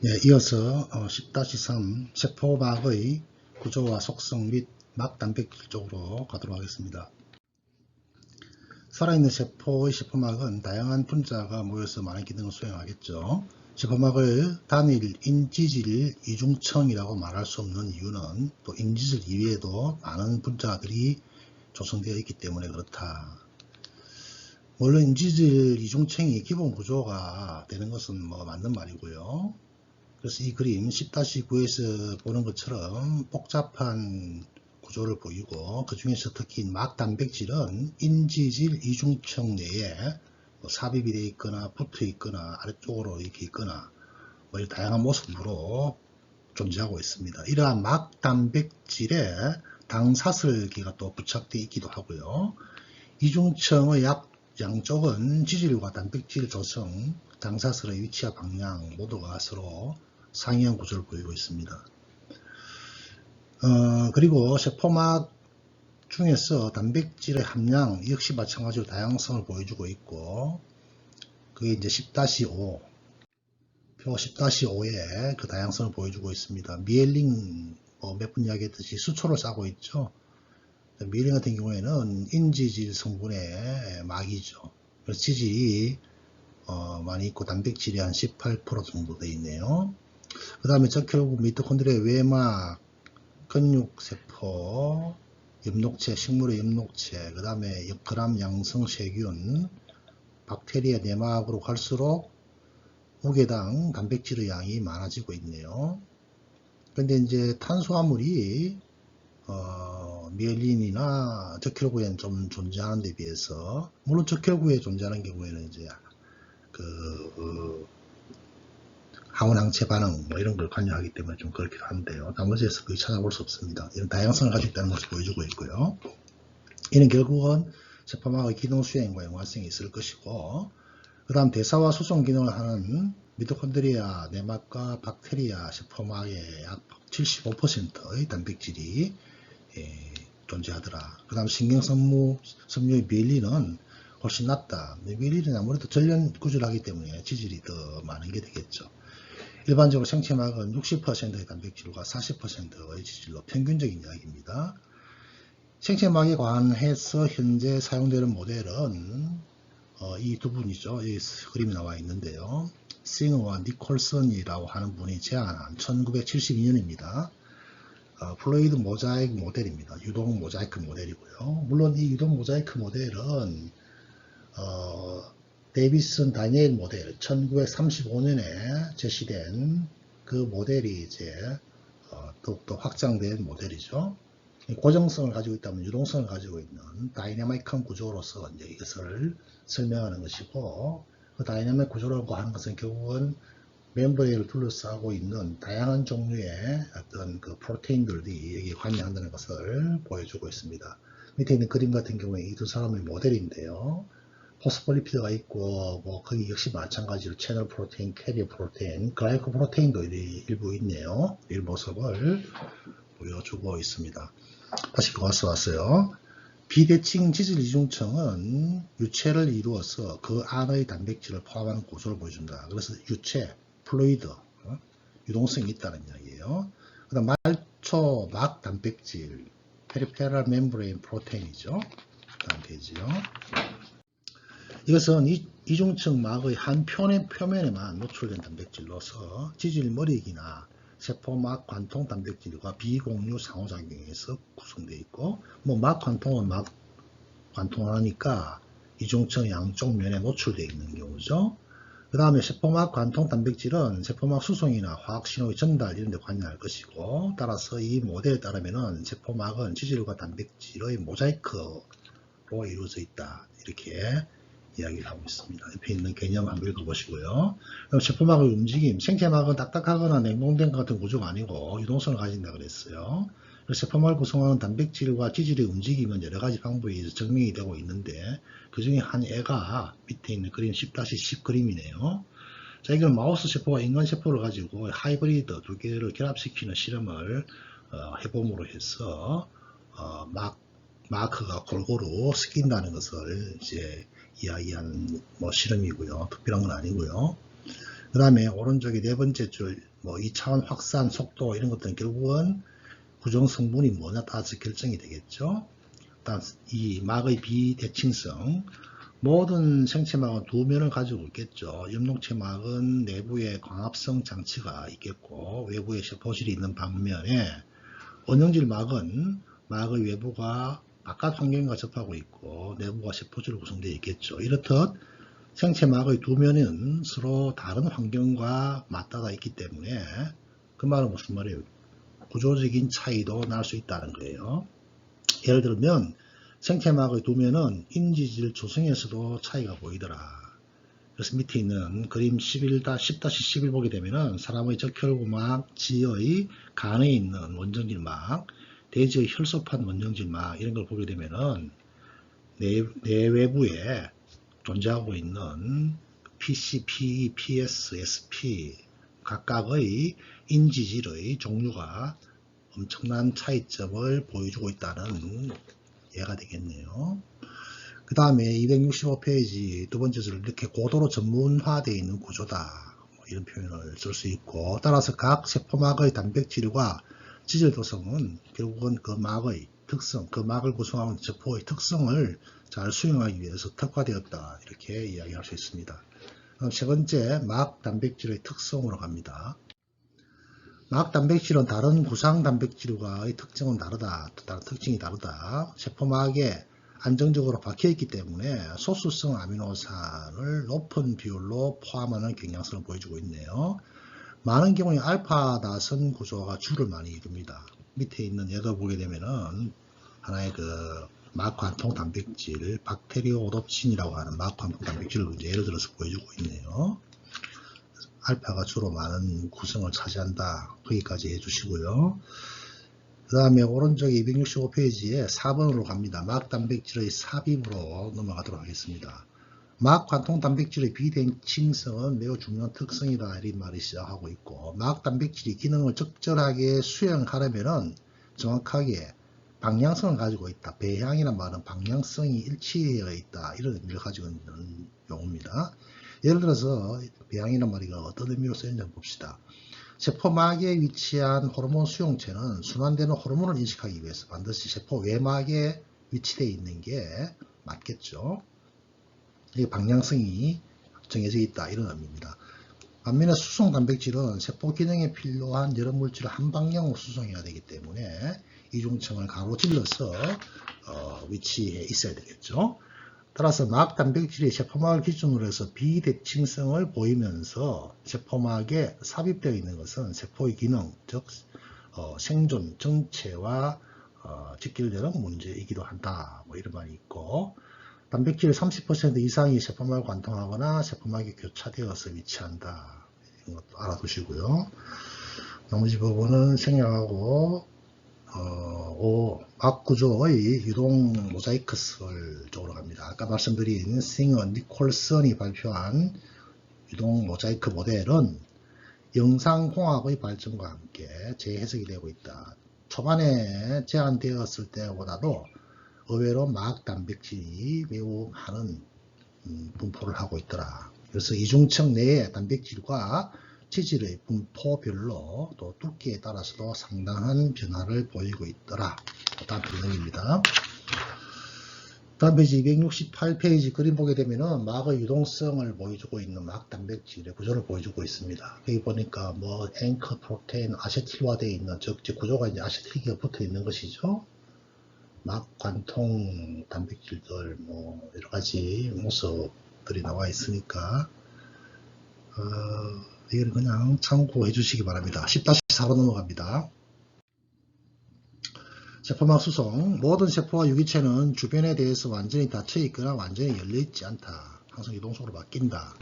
네, 이어서 10-3 세포막의 구조와 속성 및 막단백질 쪽으로 가도록 하겠습니다. 살아있는 세포의 세포막은 다양한 분자가 모여서 많은 기능을 수행하겠죠. 세포막을 단일 인지질 이중층이라고 말할 수 없는 이유는 또 인지질 이외에도 많은 분자들이 조성되어 있기 때문에 그렇다. 물론 인지질 이중층이 기본 구조가 되는 것은 뭐 맞는 말이고요. 그래서 이 그림 10-9에서 보는 것처럼 복잡한 구조를 보이고 그 중에서 특히 막 단백질은 인지질 이중층 내에 뭐 삽입이 되어 있거나 붙어 있거나 아래쪽으로 이렇게 있거나 뭐 다양한 모습으로 존재하고 있습니다. 이러한 막 단백질에 당사슬기가 또 부착되어 있기도 하고요. 이중층의 약 양쪽은 지질과 단백질 조성, 당사슬의 위치와 방향 모두가 서로 상이한 구조를 보이고 있습니다. 어, 그리고 세포막 중에서 단백질의 함량 역시 마찬가지로 다양성을 보여주고 있고 그게 이제 10-5 표 10-5에 그 다양성을 보여주고 있습니다. 미엘링 뭐 몇분 이야기했듯이 수초를 싸고 있죠. 미엘링 같은 경우에는 인지질 성분의 막이죠. 그래서 지질이 어, 많이 있고 단백질이 한 18% 정도 되어 있네요. 그 다음에 적혈구 미토콘드리아 외막, 근육세포, 엽록체, 식물의 엽록체, 그 다음에 그람 양성 세균, 박테리아 내막으로 갈수록 무게당 단백질의 양이 많아지고 있네요. 근데 이제 탄수화물이 어, 미엘린이나 적혈구에는 좀 존재하는 데 비해서 물론 적혈구에 존재하는 경우에는 이제 그 어, 항원항체 반응 뭐 이런 걸 관여하기 때문에 좀 그렇기도 한데요. 나머지에서 거의 찾아볼 수 없습니다. 이런 다양성을 가지고 있다는 것을 보여주고 있고요. 이는 결국은 세포막의 기능 수행과 연관성이 있을 것이고 그 다음 대사와 수송 기능을 하는 미토콘드리아, 내막과 박테리아 세포막의 약 75%의 단백질이 예, 존재하더라. 그 다음 신경섬유, 섬유의 미엘린은 훨씬 낮다. 미엘린은 아무래도 전련 구조를 하기 때문에 지질이 더 많은 게 되겠죠. 일반적으로 생체막은 60%의 단백질과 40%의 지질로 평균적인 이야기입니다. 생체막에 관해서 현재 사용되는 모델은 어, 이 두 분이죠. 이 그림이 나와 있는데요. 싱어와 니콜슨이라고 하는 분이 제안한 1972년입니다. 어, 플로이드 모자이크 모델입니다. 유동 모자이크 모델이고요. 물론 이 유동 모자이크 모델은 어, 데이비슨 다니엘 모델 1935년에 제시된 그 모델이 이제 어, 더욱더 확장된 모델이죠. 고정성을 가지고 있다면 유동성을 가지고 있는 다이내믹한 구조로서 이제 이것을 설명하는 것이고 그 다이내믹 구조라고 하는 것은 결국은 멤브레인을 둘러싸고 있는 다양한 종류의 어떤 그 프로테인들이 여기에 관여한다는 것을 보여주고 있습니다. 밑에 있는 그림 같은 경우에 이 두 사람의 모델인데요. 포스폴리피드가 있고 뭐 거기 역시 마찬가지로 채널 프로테인, 캐리어 프로테인, 글라이코 프로테인도 일부 있네요. 이 모습을 보여주고 있습니다. 다시 돌아서 왔어요. 비대칭 지질 이중층은 유체를 이루어서 그 안의 단백질을 포함하는 구조를 보여준다. 그래서 유체, 플루이드, 어? 유동성이 있다는 이야기예요. 그 다음 말초 막 단백질, 페리페랄 멤브레인 프로테인이죠. 다음 페이지요. 이것은 이, 중층 막의 한 표면, 표면에만 노출된 단백질로서 지질 머리기나 세포막 관통 단백질과 비공유 상호작용에서 구성되어 있고 뭐 막 관통은 막 관통을 하니까 이중층 양쪽 면에 노출되어 있는 경우죠. 그 다음에 세포막 관통 단백질은 세포막 수송이나 화학 신호의 전달 이런 데 관여할 것이고 따라서 이 모델에 따르면 세포막은 지질과 단백질의 모자이크로 이루어져 있다. 이렇게 이야기를 하고 있습니다. 옆에 있는 개념 한번 읽어보시고요. 그럼 세포막의 움직임, 생체막은 딱딱하거나 냉동된 같은 구조가 아니고 유동성을 가진다 그랬어요. 세포막을 구성하는 단백질과 지질의 움직임은 여러 가지 방법이 증명이 되고 있는데 그 중에 한 애가 밑에 있는 그림 10-10 그림이네요. 자, 이건 마우스 세포와 인간 세포를 가지고 하이브리드 두 개를 결합시키는 실험을 어, 해봄으로 해서 어, 막 마크가 골고루 스킨다는 것을 이제 이야기한 뭐 실험이고요. 특별한 건 아니고요. 그 다음에 오른쪽에 네 번째 줄, 뭐 2차원 확산 속도 이런 것들은 결국은 구성 성분이 뭐냐 따라서 결정이 되겠죠. 이 막의 비대칭성, 모든 생체막은 두 면을 가지고 있겠죠. 염록체막은 내부에 광합성 장치가 있겠고 외부에 세포질이 있는 반면에 원형질 막은 막의 외부가 바깥 환경과 접하고 있고 내부가 세포질로 구성되어 있겠죠. 이렇듯 생체막의 두 면은 서로 다른 환경과 맞닿아 있기 때문에 그 말은 무슨 말이에요? 구조적인 차이도 날 수 있다는 거예요. 예를 들면 생체막의 두 면은 인지질 조성에서도 차이가 보이더라. 그래서 밑에 있는 그림 11-10-11 보게 되면은 사람의 적혈구막, 지의 간에 있는 원정질막, 대지의 혈소판 원정질막 이런 걸 보게 되면은 내, 내 외부에 존재하고 있는 PC, PE, PS, SP 각각의 인지질의 종류가 엄청난 차이점을 보여주고 있다는 예가 되겠네요. 그 다음에 265페이지 두 번째 줄 이렇게 고도로 전문화되어 있는 구조다. 뭐 이런 표현을 쓸 수 있고 따라서 각 세포막의 단백질과 지질 도성은 결국은 그 막의 특성, 그 막을 구성하는 세포의 특성을 잘 수용하기 위해서 특화되었다. 이렇게 이야기할 수 있습니다. 세 번째, 막 단백질의 특성으로 갑니다. 막 단백질은 다른 구상 단백질과의 특징은 다르다. 다른 특징이 다르다. 세포막에 안정적으로 박혀있기 때문에 소수성 아미노산을 높은 비율로 포함하는 경향성을 보여주고 있네요. 많은 경우에 알파 나선 구조가 줄을 많이 이룹니다. 밑에 있는 예를 보게 되면은 하나의 그 마크 한통 단백질, 박테리오롭신이라고 하는 마크 한통 단백질을 이제 예를 들어서 보여주고 있네요. 알파가 주로 많은 구성을 차지한다. 거기까지 해주시고요. 그 다음에 오른쪽 265페이지에 4번으로 갑니다. 막 단백질의 삽입으로 넘어가도록 하겠습니다. 막 관통 단백질의 비대칭성은 매우 중요한 특성이다. 이런 말이 시작하고 있고 막 단백질이 기능을 적절하게 수행하려면 정확하게 방향성을 가지고 있다. 배향이란 말은 방향성이 일치되어 있다. 이런 의미를 가지고 있는 용어입니다. 예를 들어서 배향이란 말이 어떤 의미로 쓰였는지 봅시다. 세포막에 위치한 호르몬 수용체는 순환되는 호르몬을 인식하기 위해서 반드시 세포 외막에 위치되어 있는 게 맞겠죠. 이 방향성이 정해져 있다 이런 의미입니다. 반면에 수송 단백질은 세포 기능에 필요한 여러 물질을 한 방향으로 수송해야 되기 때문에 이중층을 가로 질러서 어, 위치해 있어야 되겠죠. 따라서 막 단백질이 세포막을 기준으로 해서 비대칭성을 보이면서 세포막에 삽입되어 있는 것은 세포의 기능, 즉 어, 생존, 정체와 어, 직결되는 문제이기도 한다. 뭐 이런 말이 있고 단백질 30% 이상이 세포막을 관통하거나 세포막이 교차되어서 위치한다. 이런 것도 알아두시고요. 나머지 부분은 생략하고 어, 오, 악구조의 유동 모자이크설 쪽으로 갑니다. 아까 말씀드린 싱어 니콜슨이 발표한 유동 모자이크 모델은 영상공학의 발전과 함께 재해석이 되고 있다. 초반에 제안되었을 때보다도 의외로 막 단백질이 매우 많은 음, 분포를 하고 있더라. 그래서 이중층 내의 단백질과 체질의 분포별로 또 두께에 따라서도 상당한 변화를 보이고 있더라. 다음. 다음 페이지 268페이지 그림 보게 되면은 막의 유동성을 보여주고 있는 막 단백질의 구조를 보여주고 있습니다. 여기 보니까 뭐 앵커 프로테인 아세틸화 되어 있는 즉 구조가 이제 아세틸기가 붙어 있는 것이죠. 막 관통 단백질들 뭐 여러 가지 모습들이 나와 있으니까 어, 이걸 그냥 참고해 주시기 바랍니다. 10-4로 넘어갑니다. 세포막 수송 모든 세포와 유기체는 주변에 대해서 완전히 닫혀 있거나 완전히 열려 있지 않다. 항상 유동속으로 바뀐다.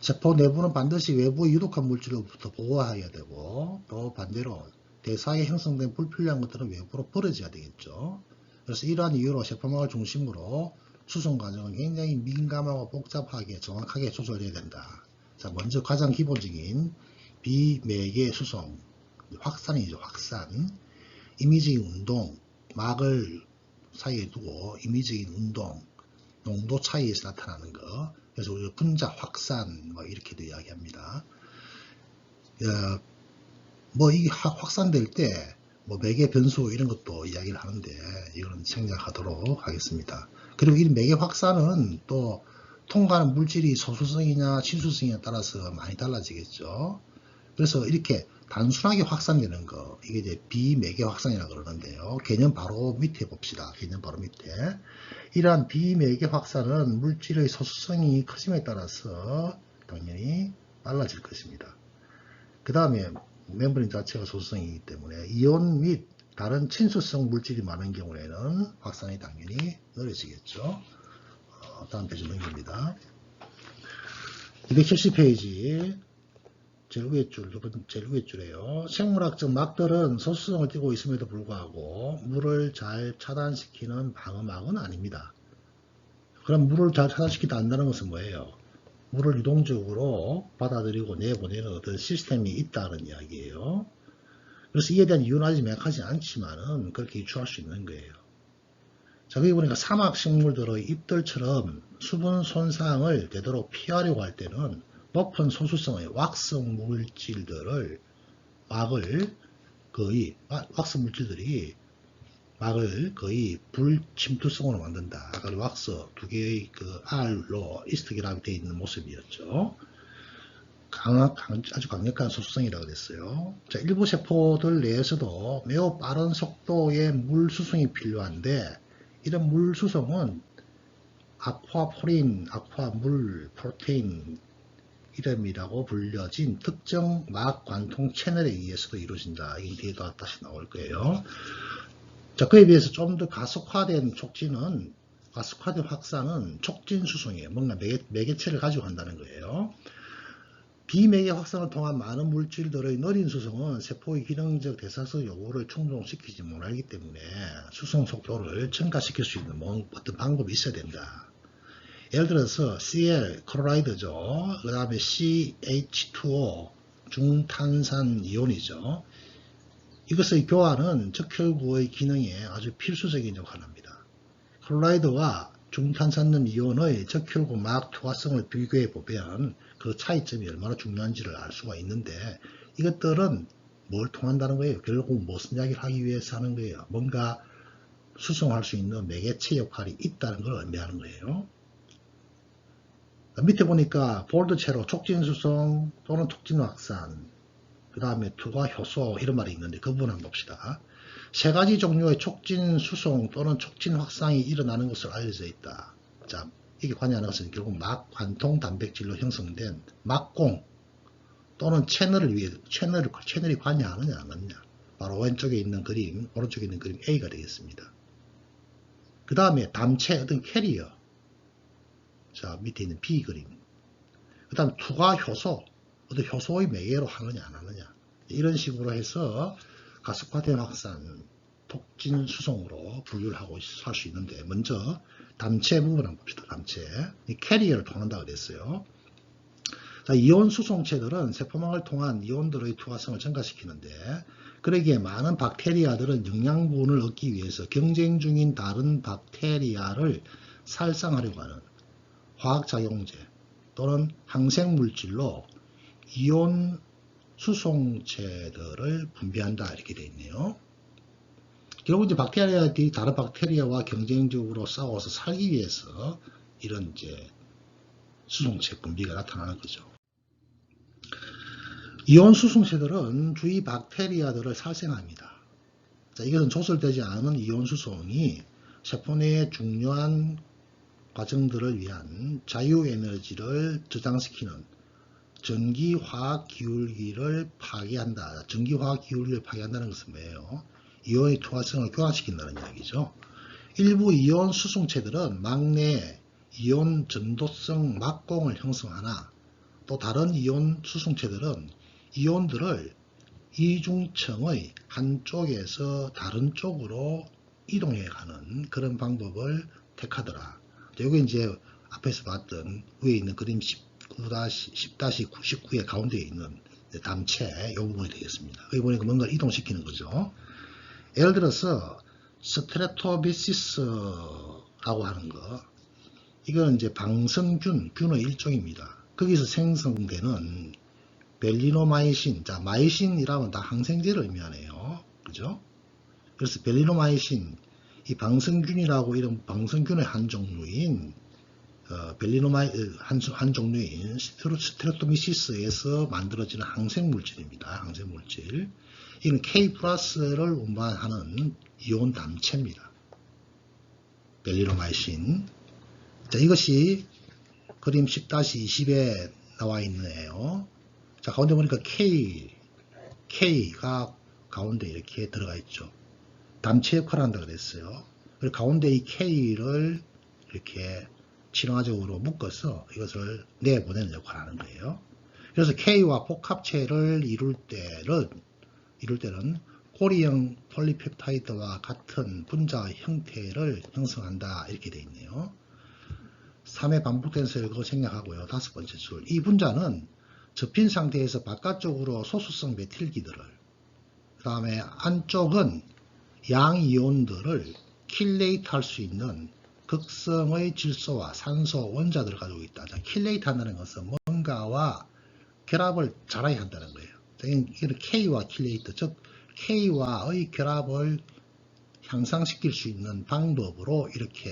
세포 내부는 반드시 외부의 유독한 물질로부터 보호해야 되고 또 반대로 대사에 형성된 불필요한 것들은 외부로 버려져야 되겠죠. 그래서 이러한 이유로 세포막을 중심으로 수송 과정은 굉장히 민감하고 복잡하게 정확하게 조절해야 된다. 자, 먼저 가장 기본적인 비매개 수송, 확산이죠, 확산. 이미적인 운동, 막을 사이에 두고 이미적인 운동, 농도 차이에서 나타나는 거, 그래서 우리가 분자 확산 뭐 이렇게도 이야기합니다. 어, 뭐 이게 확- 확산될 때 뭐 매개 변수 이런 것도 이야기를 하는데 이거는 생략하도록 하겠습니다. 그리고 이 매개 확산은 또 통과하는 물질이 소수성이냐 친수성이냐에 따라서 많이 달라지겠죠. 그래서 이렇게 단순하게 확산되는 거 이게 이제 비매개 확산이라고 그러는데요. 개념 바로 밑에 봅시다. 개념 바로 밑에 이러한 비매개 확산은 물질의 소수성이 커짐에 따라서 당연히 빨라질 것입니다. 그 다음에 멤브레인 자체가 소수성이기 때문에 이온 및 다른 친수성 물질이 많은 경우에는 확산이 당연히 느려지겠죠. 어, 다음 페이지 넘깁니다. 270페이지 제일 위의 줄, 제일 위의 줄이에요. 생물학적 막들은 소수성을 띠고 있음에도 불구하고 물을 잘 차단시키는 방어막은 아닙니다. 그럼 물을 잘 차단시키지 않는다는 것은 뭐예요? 물을 유동적으로 받아들이고 내보내는 어떤 시스템이 있다는 이야기예요. 그래서 이에 대한 이유는 아직 명확하지 않지만은 그렇게 유추할 수 있는 거예요. 자, 거기 보니까 사막 식물들의 잎들처럼 수분 손상을 되도록 피하려고 할 때는 높은 소수성의 왁성 물질들을 막을 거의 와- 왁성 물질들이 막을 거의 불침투성으로 만든다. 아까 왁스 두 개의 그 R로 이스트기랍이 되어 있는 모습이었죠. 강한, 강- 아주 강력한 소수성이라고 그랬어요. 자, 일부 세포들 내에서도 매우 빠른 속도의 물 수송이 필요한데 이런 물 수송은 아쿠아포린, 아쿠아물, 프로테인 이름이라고 불려진 특정 막 관통 채널에 의해서도 이루어진다. 이게 뒤에도 다시 나올 거예요. 자, 그에 비해서 좀 더 가속화된 촉진은, 가속화된 확산은 촉진 수송이에요. 뭔가 매개, 매개체를 가지고 한다는 거예요. 비매개 확산을 통한 많은 물질들의 느린 수송은 세포의 기능적 대사성 요구를 충족시키지 못하기 때문에 수송 속도를 증가시킬 수 있는 뭐 어떤 방법이 있어야 된다. 예를 들어서 Cl, 클로라이드죠. 그 다음에 CH2O, 중탄산 이온이죠. 이것의 교환은 적혈구의 기능에 아주 필수적인 역할을 합니다. 클로라이드와 중탄산염 이온의 적혈구 막 투하성을 비교해 보면 그 차이점이 얼마나 중요한지를 알 수가 있는데 이것들은 뭘 통한다는 거예요? 결국 무슨 이야기를 하기 위해서 하는 거예요? 뭔가 수송할 수 있는 매개체 역할이 있다는 걸 의미하는 거예요. 밑에 보니까 볼드체로 촉진 수송 또는 촉진 확산 그 다음에 투과 효소 이런 말이 있는데 그 부분 한번 봅시다. 세 가지 종류의 촉진 수송 또는 촉진 확산이 일어나는 것으로 알려져 있다. 자, 이게 관여하는 것은 결국 막 관통 단백질로 형성된 막공 또는 채널을 위해 채널을 채널이 관여하느냐 안 하느냐. 바로 왼쪽에 있는 그림, 오른쪽에 있는 그림 A가 되겠습니다. 그 다음에 담체 어떤 캐리어. 자, 밑에 있는 B 그림. 그 다음 투과 효소. 어떤 효소의 매개로 하느냐 안 하느냐. 이런 식으로 해서 가속화된 확산, 톡진 수송으로 분류를 하고 할 수 있는데 먼저 담체 부분 한번 봅시다. 이 캐리어를 통한다고 그랬어요. 자, 이온 수송체들은 세포막을 통한 이온들의 투하성을 증가시키는데 그러기에 많은 박테리아들은 영양분을 얻기 위해서 경쟁 중인 다른 박테리아를 살상하려고 하는 화학작용제 또는 항생물질로 이온 수송체들을 분비한다 이렇게 되어 있네요. 결국 이제 박테리아들이 다른 박테리아와 경쟁적으로 싸워서 살기 위해서 이런 이제 수송체 분비가 나타나는 거죠. 이온 수송체들은 주위 박테리아들을 살생합니다. 자, 이것은 조설되지 않은 이온 수송이 세포 내의 중요한 과정들을 위한 자유에너지를 저장시키는 전기화학 기울기를 파괴한다. 전기화학 기울기를 파괴한다는 것은 뭐예요? 이온의 투하성을 교환시킨다는 이야기죠. 일부 이온 수송체들은 막내 이온 전도성 막공을 형성하나 또 다른 이온 수송체들은 이온들을 이중층의 한쪽에서 다른 쪽으로 이동해 가는 그런 방법을 택하더라. 여기 이제 앞에서 봤던 위에 있는 그림 19-10-99의 가운데에 있는 담체 이 부분이 되겠습니다. 여기 보니까 뭔가를 이동시키는 거죠. 예를 들어서 스트레토비시스라고 하는 거 이거는 이제 방성균, 균의 일종입니다. 거기서 생성되는 벨리노마이신, 자, 마이신이라면 다 항생제를 의미하네요. 그죠? 그래서 벨리노마이신, 이 방성균이라고 이런 방성균의 한 종류인 어, 벨리노마이 한, 한 종류인 스테로, 스테로토미시스에서 만들어지는 항생 물질입니다. 항생 물질. 이는 K 플러스를 운반하는 이온 담체입니다. 벨리노마이신. 자, 이것이 그림 10-20에 나와 있네요. 자, 가운데 보니까 K, K가 가운데 이렇게 들어가 있죠. 담체 역할을 한다 그랬어요. 그리고 가운데 이 K를 이렇게 친화적으로 묶어서 이것을 역할을 하는 거예요. 그래서 K와 복합체를 이룰 때는, 이룰 때는 고리형 폴리펩타이드와 같은 분자 형태를 형성한다 이렇게 되어 있네요. 3회 반복된 설거 생략하고요. 다섯 번째 줄. 이 분자는 접힌 상태에서 바깥쪽으로 소수성 메틸기들을 그 다음에 안쪽은 양이온들을 킬레이트 할 수 있는 극성의 질소와 산소 원자들을 가지고 있다. 자, 킬레이트 한다는 것은 뭔가와 결합을 잘해야 한다는 거예요. 이는 K와 킬레이트, 즉 K와의 결합을 향상시킬 수 있는 방법으로 이렇게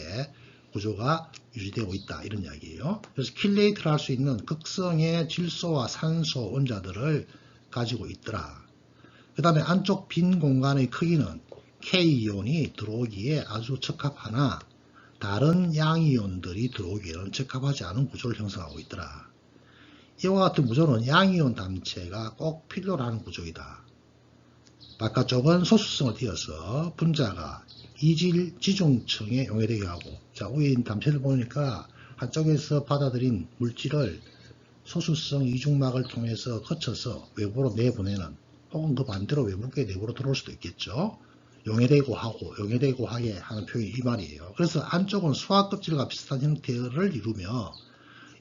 구조가 유지되고 있다 이런 이야기예요. 그래서 킬레이트를 할 수 있는 극성의 질소와 산소 원자들을 가지고 있더라. 그 다음에 안쪽 빈 공간의 크기는 K이온이 들어오기에 아주 적합하나 다른 양이온들이 들어오기에는 적합하지 않은 구조를 형성하고 있더라. 이와 같은 구조는 양이온 담체가 꼭 필요로 하는 구조이다. 바깥쪽은 소수성을 띄어서 분자가 이질 지중층에 용해되게 하고 자 위에 담체를 보니까 한쪽에서 받아들인 물질을 소수성 이중막을 통해서 거쳐서 외부로 내보내는 혹은 그 반대로 외부계 내부로 들어올 수도 있겠죠. 용해되고 하고 용해되고 하게 하는 표현이 이 말이에요. 그래서 안쪽은 수화 껍질과 비슷한 형태를 이루며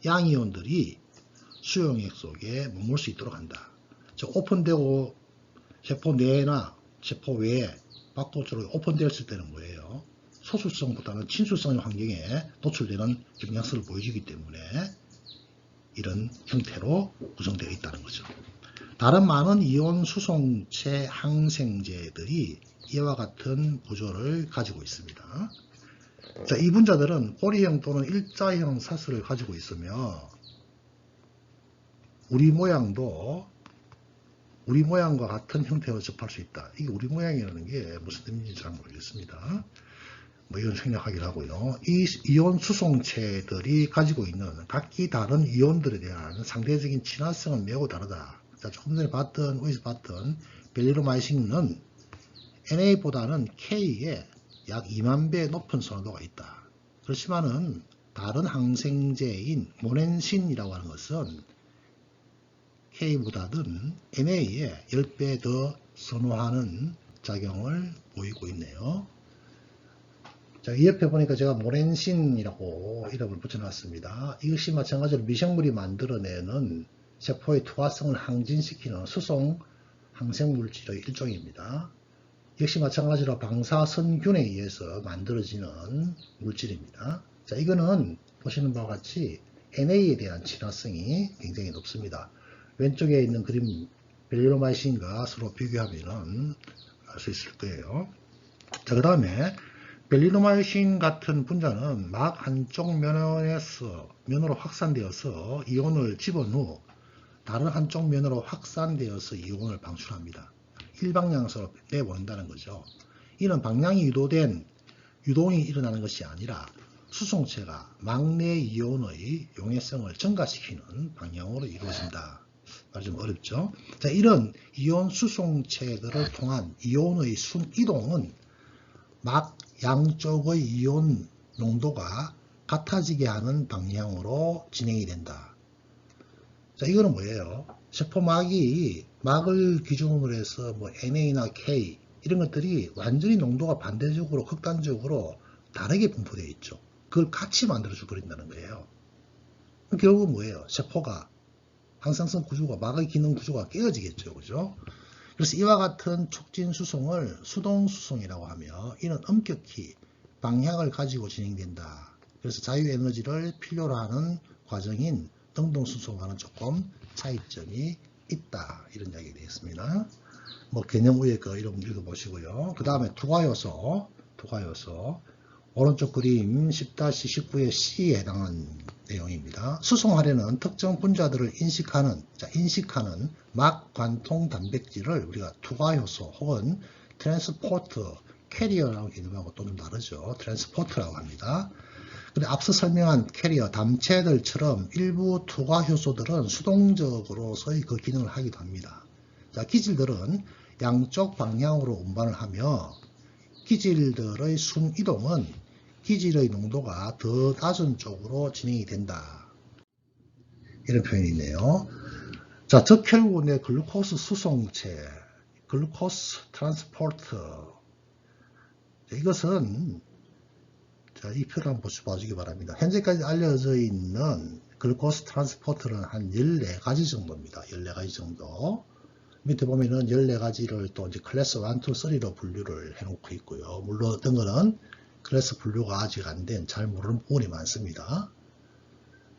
양이온들이 수용액 속에 머물 수 있도록 한다. 즉 오픈되고 세포 내나 세포 외에 밖으로 오픈되었을 때는 뭐예요? 소수성보다는 친수성의 환경에 노출되는 영양성을 보여주기 때문에 이런 형태로 구성되어 있다는 거죠. 다른 많은 이온 수송체 항생제들이 이와 같은 구조를 가지고 있습니다. 자, 이 분자들은 꼬리형 또는 일자형 사슬을 가지고 있으며 우리 모양도 우리 모양과 같은 형태로 접할 수 있다. 이게 우리 모양이라는 게 무슨 뜻인지 잘 모르겠습니다. 뭐 이건 생략하기로 하고요. 이 이온 수송체들이 가지고 있는 각기 다른 이온들에 대한 상대적인 친화성은 매우 다르다. 자, 조금 전에 봤던, 어디서 봤던 벨리로마이신은 NA보다는 K에 약 2만 배 높은 선호도가 있다. 그렇지만은 다른 항생제인 모넨신이라고 하는 것은 K보다는 NA에 10배 더 선호하는 작용을 보이고 있네요. 자, 이 옆에 보니까 제가 모렌신이라고 이름을 붙여놨습니다. 이것이 마찬가지로 미생물이 만들어내는 세포의 투하성을 항진시키는 수송 항생물질의 일종입니다. 역시 마찬가지로 방사선균에 의해서 만들어지는 물질입니다. 자, 이거는 보시는 바와 같이 NA에 대한 친화성이 굉장히 높습니다. 왼쪽에 있는 그림 벨리로마이신과 서로 비교하면 알 수 있을 거예요. 자, 그 다음에 벨리노마이신 같은 분자는 막 한쪽 면에서 면으로 확산되어서 이온을 후 다른 한쪽 면으로 확산되어서 이온을 방출합니다. 일방향으로 내보낸다는 거죠. 이는 방향이 유도된 유동이 일어나는 것이 아니라 수송체가 막내 이온의 용해성을 증가시키는 방향으로 이루어진다. 말좀 어렵죠. 자, 이런 이온 수송체들을 통한 이온의 순 이동은 막 양쪽의 이온 농도가 같아지게 하는 방향으로 진행이 된다. 자, 이거는 뭐예요? 세포막이 막을 기준으로 해서 뭐 NA나 K 이런 것들이 완전히 농도가 반대적으로 극단적으로 다르게 분포되어 있죠. 그걸 같이 만들어줘 버린다는 거예요. 결국은 뭐예요? 세포가 항상성 구조가 막의 기능 구조가 깨어지겠죠. 그죠? 그래서 이와 같은 촉진 수송을 수동 수송이라고 하며 이는 엄격히 방향을 가지고 진행된다. 그래서 자유에너지를 필요로 하는 과정인 등등수송과는 조금 차이점이 있다. 이런 이야기가 되겠습니다. 뭐 개념 위에 그 이름 읽어보시고요. 그 다음에 투과요소, 투과요소. 오른쪽 그림 10-19의 C에 해당하는 내용입니다. 수송하려는 특정 분자들을 인식하는, 자, 인식하는 막 관통 단백질을 우리가 투과효소 혹은 트랜스포트, 캐리어라고 개념하고 또 좀 다르죠. 트랜스포트라고 합니다. 근데 앞서 설명한 캐리어, 담체들처럼 일부 투과 효소들은 수동적으로서의 그 기능을 하기도 합니다. 자, 기질들은 양쪽 방향으로 운반을 하며 기질들의 순 이동은 기질의 농도가 더 낮은 쪽으로 진행이 된다. 이런 표현이 있네요. 자, 적혈군의 글루코스 수송체, 글루코스 트랜스포터. 자, 이것은 자, 이 표를 한번 보시- 봐주기 바랍니다. 현재까지 알려져 있는 글루코스 트랜스포터는 한 14가지 정도입니다. 14가지 정도. 밑에 보면은 14가지를 또 이제 클래스 1, 2, 3로 분류를 해놓고 있고요. 물론 어떤 거는 클래스 분류가 아직 안 된 잘 모르는 부분이 많습니다.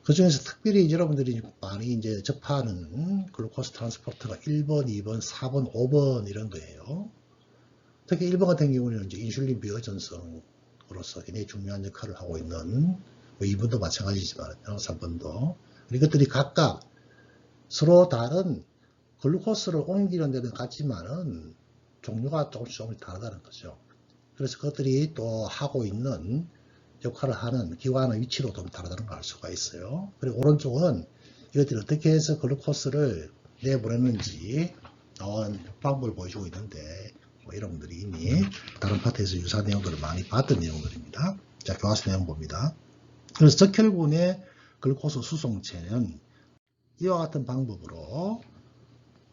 그 중에서 특별히 여러분들이 많이 이제 접하는 글루코스 트랜스포터가 1번, 2번, 4번, 5번 이런 거예요. 특히 1번 같은 경우는 이제 인슐린 비어전성 으로서 굉장히 중요한 역할을 하고 있는 뭐 2번도 마찬가지지만 3번도 이것들이 각각 서로 다른 글루코스를 옮기는 데는 같지만은 종류가 조금씩 조금씩 다르다는 거죠. 그래서 그것들이 또 하고 있는 역할을 하는 기관의 위치로 좀 다르다는 걸 알 수가 있어요. 그리고 오른쪽은 이것들이 어떻게 해서 글루코스를 내보냈는지 나온 방법을 보여주고 있는데 뭐 여러분들이 이미 다른 파트에서 유사한 내용들을 많이 봤던 내용들입니다. 자, 교과서 내용 봅니다. 그래서 적혈군의 글루코스 수송체는 이와 같은 방법으로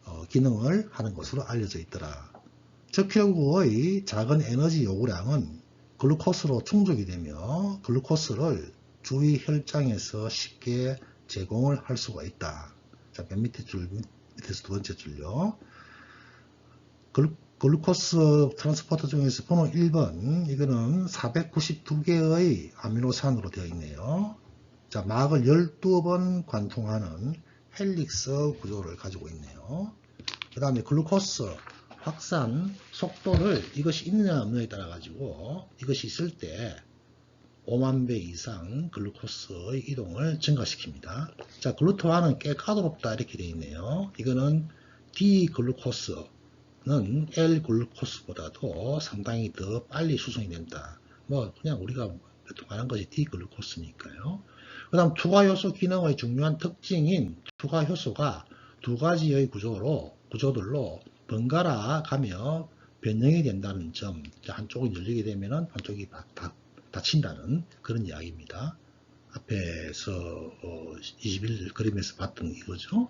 어, 기능을 하는 것으로 알려져 있더라. 적혈구의 작은 에너지 요구량은 글루코스로 충족이 되며 글루코스를 주위 혈장에서 쉽게 제공을 할 수가 있다. 자, 맨 밑에 줄, 밑에서 두 번째 줄요. 글루, 글루코스 트랜스포터 중에서 번호 1번, 이거는 492개의 아미노산으로 되어 있네요. 자, 막을 12번 관통하는 헬릭스 구조를 가지고 있네요. 그 다음에 글루코스 확산 속도를 이것이 있느냐 없느냐에 따라 가지고 이것이 있을 때 5만 배 이상 글루코스의 이동을 증가시킵니다. 자, 글루토안은 꽤 까다롭다 이렇게 되어 있네요. 이거는 D 글루코스 는 L 글루코스보다도 상당히 더 빨리 수송이 된다. 뭐 그냥 우리가 보통 하는 것이 D 글루코스니까요. 그 다음 투과효소 기능의 중요한 특징인 투과효소가 두 가지의 구조로, 구조들로 번갈아 가며 변형이 된다는 점, 한쪽은 열리게 되면 한쪽이 닫, 닫힌다는 그런 이야기입니다. 앞에서 어, 21 그림에서 봤던 이거죠.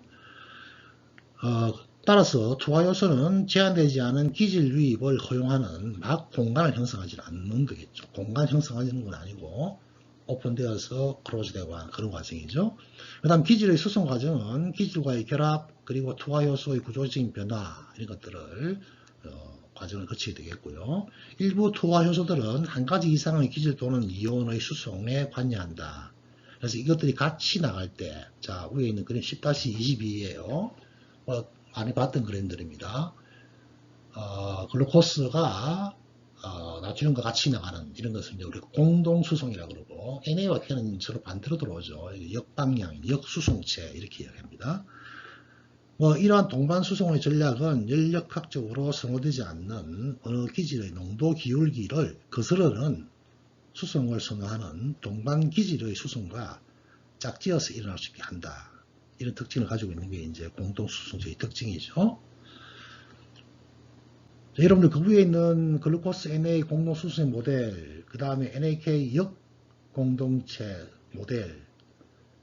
어, 따라서 투과요소는 제한되지 않은 기질 유입을 허용하는 막 공간을 형성하지 않는 거겠죠. 공간 형성하는 건 아니고 오픈되어서 크로즈되고 하는 그런 과정이죠. 그 다음 기질의 수송 과정은 기질과의 결합 그리고 투과요소의 구조적인 변화 이런 것들을 어, 과정을 거치게 되겠고요. 일부 투과효소들은 한 가지 이상의 기질 또는 이온의 수송에 관여한다. 그래서 이것들이 같이 나갈 때, 자 위에 있는 그림 10-22예요. 어, 많이 봤던 그림들입니다. 어, 글루코스가 어, 나트륨과 같이 나가는 이런 것을 이제 우리가 공동수송이라고 그러고 NA와 K는 서로 반대로 들어오죠. 역방향, 역수송체 이렇게 이야기합니다. 뭐 이러한 동반수송의 전략은 연력학적으로 선호되지 않는 어느 기질의 농도 기울기를 거스르는 수송을 선호하는 동반기질의 수송과 짝지어서 일어날 수 있게 한다. 이런 특징을 가지고 있는 게 이제 공동수송체의 특징이죠. 자, 여러분들 그 위에 있는 글루코스 NA 공동수송 모델, 그 다음에 NAK 역 공동체 모델.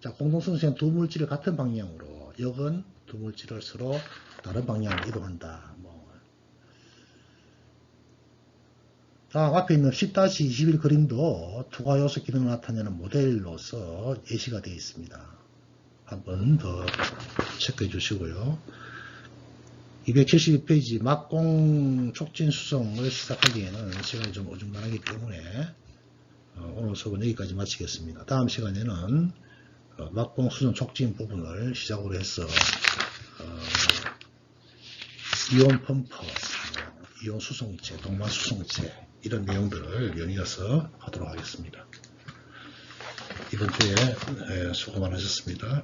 자, 공동수송체는 두 물질을 같은 방향으로, 역은 두 물질을 서로 다른 방향으로 이동한다. 뭐. 다음 앞에 있는 10-21 그림도 투과요소 기능을 나타내는 모델로서 예시가 되어 있습니다. 한번 더 체크해 주시고요. 272페이지 막공 촉진 수송을 시작하기에는 시간이 좀 어중간하기 때문에 어, 오늘 수업은 여기까지 마치겠습니다. 다음 시간에는 어, 막봉 수정 촉진 부분을 시작으로 해서 어, 이온 펌프, 어, 이온 수송체, 동반 수송체 이런 내용들을 연이어서 하도록 하겠습니다. 이번 주에 에, 수고 많으셨습니다.